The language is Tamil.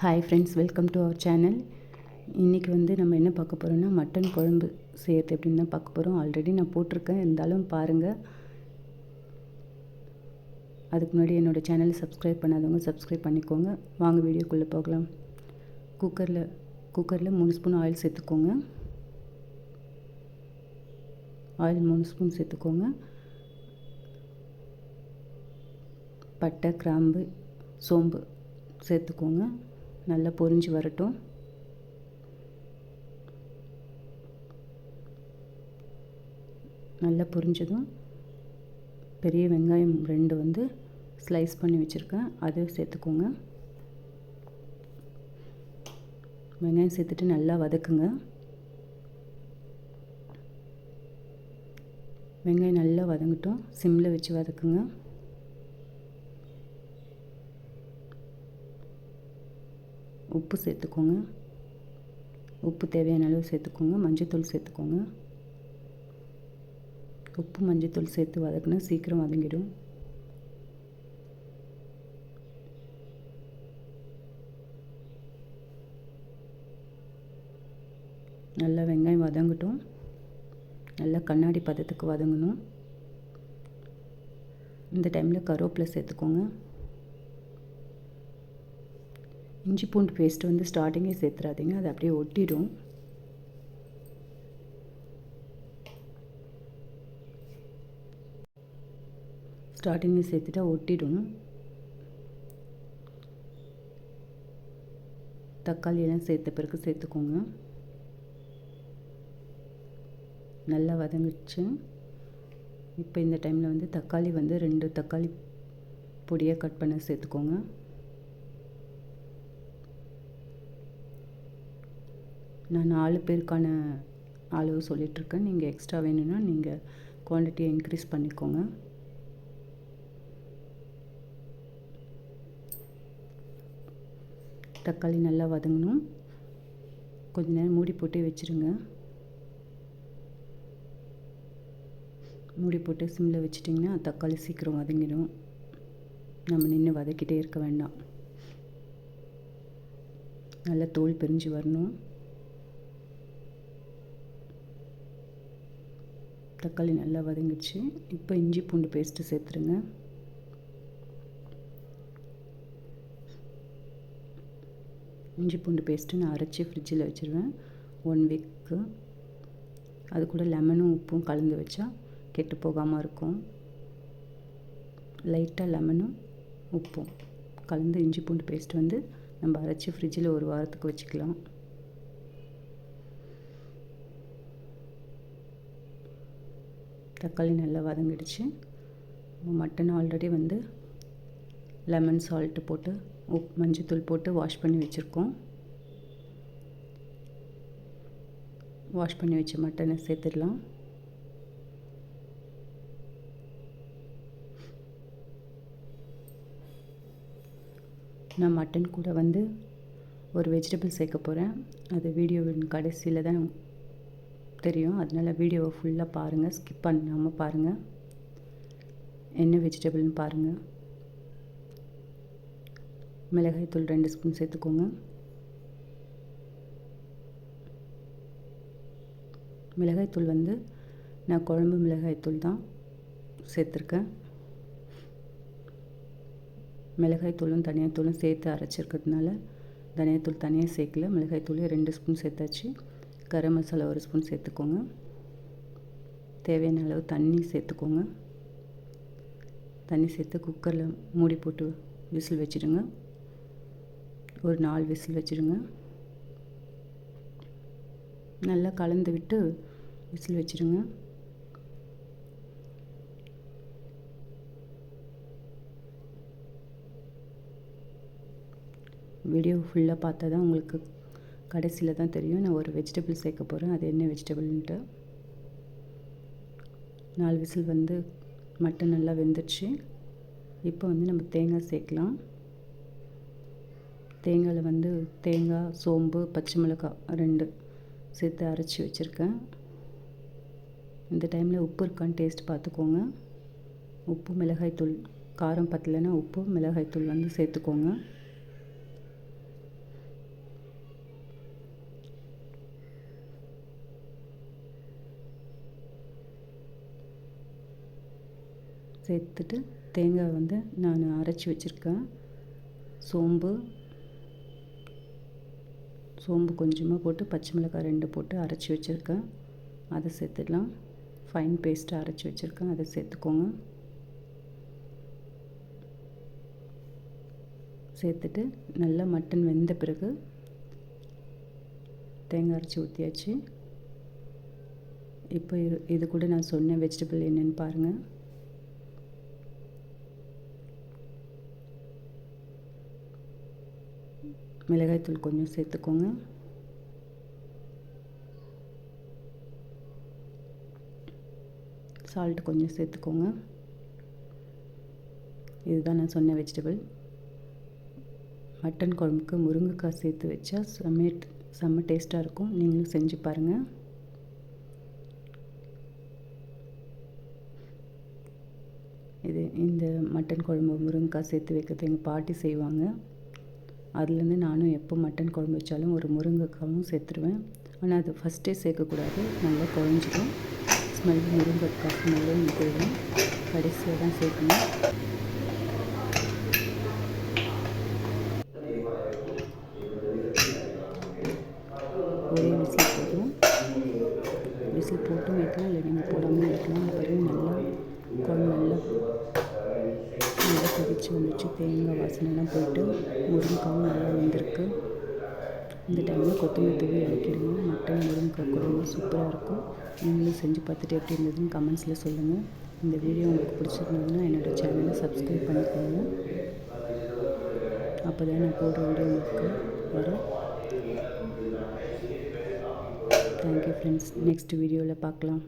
Hi friends welcome to our channel இன்றைக்கி வந்து நம்ம என்ன பார்க்க போகிறோம்னா மட்டன் குழம்பு சேர்த்து எப்படின்னு தான் பார்க்க போகிறோம் ஆல்ரெடி நான் போட்டிருக்கேன். இருந்தாலும் பாருங்கள் அதுக்கு முன்னாடி என்னோடய சேனலை சப்ஸ்கிரைப் பண்ணாதவங்க சப்ஸ்கிரைப் பண்ணிக்கோங்க. வாங்க வீடியோக்குள்ளே போகலாம். குக்கரில் குக்கரில் மூணு ஸ்பூன் ஆயில் சேர்த்துக்கோங்க. ஆயில் மூணு ஸ்பூன் சேர்த்துக்கோங்க. பட்டை கிராம்பு சோம்பு சேர்த்துக்கோங்க. நல்லா பொரிஞ்சு வரட்டும். நல்லா பொரிஞ்சதும் பெரிய வெங்காயம் ரெண்டு வந்து ஸ்லைஸ் பண்ணி வச்சுருக்கேன். அதையும் சேர்த்துக்கோங்க. வெங்காயம் சேர்த்துட்டு நல்லா வதக்குங்க. வெங்காயம் நல்லா வதங்கட்டும். சிம்மில் வச்சு வதக்குங்க. உப்பு சேர்த்துக்கோங்க. உப்பு தேவையான அளவு சேர்த்துக்கோங்க. மஞ்சத்தூள் சேர்த்துக்கோங்க. உப்பு மஞ்சத்தூள் சேர்த்து வதக்குனா சீக்கிரம் வதங்கிடும். நல்லா வெங்காயம் வதங்கட்டும். நல்லா கண்ணாடி பதத்துக்கு வதங்கணும். இந்த டைமில் கருவேப்பிலை சேர்த்துக்கோங்க. இஞ்சி பூண்டு பேஸ்ட்டு வந்து ஸ்டார்டிங்கே சேர்த்துறாதீங்க. அது அப்படியே ஒட்டிடும். ஸ்டார்டிங்கே சேர்த்துட்டா ஒட்டிடும். தக்காளி எல்லாம் சேர்த்த பிறகு சேர்த்துக்கோங்க. நல்லா வதங்கிடுச்சு. இப்போ இந்த டைமில் வந்து தக்காளி வந்து ரெண்டு தக்காளி பொடியாக கட் பண்ண சேர்த்துக்கோங்க. நான் நாலு பேருக்கான அளவு சொல்லிகிட்ருக்கேன் நீங்கள் எக்ஸ்ட்ரா வேணும்னா நீங்கள் குவான்டிட்டியை இன்க்ரீஸ் பண்ணிக்கோங்க. தக்காளி நல்லா வதங்கணும். கொஞ்ச நேரம் மூடி போட்டு வச்சுருங்க. மூடி போட்டு சிம்மில் வச்சிட்டிங்கன்னா தக்காளி சீக்கிரம் வதங்கிடும். நம்ம நின்று வதக்கிட்டே இருக்க வேண்டாம். நல்லா தோல் பிரிஞ்சு வரணும். தக்காளி நல்லா வதங்கிடுச்சு. இப்போ இஞ்சி பூண்டு பேஸ்ட்டு சேர்த்துருங்க. இஞ்சி பூண்டு பேஸ்ட்டு நான் அரைச்சி ஃப்ரிட்ஜில் வச்சுருவேன். ஒன் வீக்கு அது கூட லெமனும் உப்பும் கலந்து வச்சா கெட்டு போகாமல் இருக்கும். லைட்டாக லெமனும் உப்பும் கலந்து இஞ்சி பூண்டு பேஸ்ட் வந்து நம்ம அரைச்சி ஃப்ரிட்ஜில் ஒரு வாரத்துக்கு வச்சுக்கலாம். தக்காளி நல்லா வதங்கிடுச்சு. மட்டன் ஆல்ரெடி வந்து லெமன் சால்ட்டு போட்டு உப் மஞ்சத்தூள் போட்டு வாஷ் பண்ணி வச்சுருக்கோம். வாஷ் பண்ணி வச்ச மட்டனை சேர்த்துடலாம். நான் மட்டன் கூட வந்து ஒரு வெஜிடபிள் சேர்க்க போகிறேன் அது வீடியோவின் கடைசியில் தான் தெரியும். அதனால் வீடியோவை ஃபுல்லாக பாருங்கள் ஸ்கிப் பண்ணாமல் பாருங்கள் என்ன வெஜிடபிள்னு பாருங்கள் மிளகாய்த்தூள் ரெண்டு ஸ்பூன் சேர்த்துக்கோங்க. மிளகாய்த்தூள் வந்து நான் குழம்பு மிளகாய்த்தூள் தான் சேர்த்துருக்கேன். மிளகாய்த்தூளும் தனியாத்தூளும் சேர்த்து அரைச்சிருக்கிறதுனால தனியாத்தூள் தனியாக சேர்க்கல. மிளகாய்த்தூளையும் ரெண்டு ஸ்பூன் சேர்த்தாச்சு. கரம் மசாலா ஒரு ஸ்பூன் சேர்த்துக்கோங்க. தேவையான அளவு தண்ணி சேர்த்துக்கோங்க. தண்ணி சேர்த்து குக்கரில் மூடி போட்டு விசில் வச்சுடுங்க. ஒரு நாலு விசில் வச்சுடுங்க. நல்லா கலந்து விட்டு விசில் வச்சுடுங்க. வீடியோ ஃபுல்லாக பார்த்தா தான் உங்களுக்கு கடைசியில் தான் தெரியும். நான் ஒரு வெஜிடபிள் சேர்க்க போகிறேன் அது என்ன வெஜிடபிள்ன்ட்டு நாலு விசில் வந்து மட்டன் நல்லா வெந்துடுச்சு. இப்போ வந்து நம்ம தேங்காய் சேர்க்கலாம். தேங்காயில் வந்து தேங்காய் சோம்பு பச்சை மிளகாய் ரெண்டு சேர்த்து அரைச்சி வச்சுருக்கேன். இந்த டைமில் உப்பு இருக்கான்னு டேஸ்ட் பார்த்துக்கோங்க. உப்பு மிளகாய்த்தூள். காரம் பத்தலைன்னா உப்பு மிளகாய்த்தூள் வந்து சேர்த்துக்கோங்க. சேர்த்துட்டு தேங்காய் வந்து நான் அரைச்சி வச்சுருக்கேன். சோம்பு சோம்பு கொஞ்சமாக போட்டு பச்சை மிளகாய் ரெண்டு போட்டு அரைச்சி வச்சுருக்கேன். அதை சேர்த்துடலாம். ஃபைன் பேஸ்ட்டாக அரைச்சி வச்சுருக்கேன். அதை சேர்த்துக்கோங்க. சேர்த்துட்டு நல்லா மட்டன் வெந்த பிறகு தேங்காய் அரைச்சி ஊற்றியாச்சு இப்போ இது இது கூட நான் சொன்ன வெஜிடபிள் என்னென்னு பாருங்கள் மிளகாய்த்தூள் கொஞ்சம் சேர்த்துக்கோங்க. சால்ட் கொஞ்சம் சேர்த்துக்கோங்க. இதுதான் நான் சொன்ன வெஜிடபிள் மட்டன் குழம்புக்கு முருங்கைக்காய் சேர்த்து வச்சா செம்ம செம்ம டேஸ்ட்டாக இருக்கும். நீங்களும் செஞ்சு பாருங்கள் இது இந்த மட்டன் குழம்பு முருங்கைக்காய் சேர்த்து வைக்கிறது எங்கள் பாட்டி செய்வாங்க. அதுலேருந்து நானும் எப்போ மட்டன் குழம்பு வச்சாலும் ஒரு முருங்கைக்காவும் சேர்த்துருவேன். ஆனால் அது ஃபஸ்ட்டே சேர்க்கக்கூடாது. நல்லா குழஞ்சிடும். ஸ்மெல் முருங்கைக்காய் ஸ்மெல்லும் போயிடும் கடைசியாக தான் சேர்க்கணும் ஒரே விசில் போதும் விசில் போட்டும் வைக்கலாம் இல்லை நீங்கள் போடாமல் வைக்கலாம் பாருங்க நல்லா குழம்பு நல்லா நல்லா வந்துச்சு. தேங்காய் வாசனைலாம் போயிட்டு முருங்கைக்காவும் நல்லா வந்திருக்கு. இந்த டைமில் கொத்தமல்லி தூவி இறக்கிடுங்க. மட்டன் முருங்கைக்காய் குழம்பு சூப்பராக இருக்கும். நீங்களும் செஞ்சு பார்த்துட்டு எப்படி இருந்ததுன்னு கமெண்ட்ஸில் சொல்லுங்கள் இந்த வீடியோ உங்களுக்கு பிடிச்சிருந்ததுன்னா என்னோடய சேனலை சப்ஸ்கிரைப் பண்ணிக்கோங்க. அப்போ தான் நான் போடுற வீடியோ உங்களுக்கு வரும். தேங்க்யூ ஃப்ரெண்ட்ஸ் நெக்ஸ்ட் வீடியோவில் பார்க்கலாம்.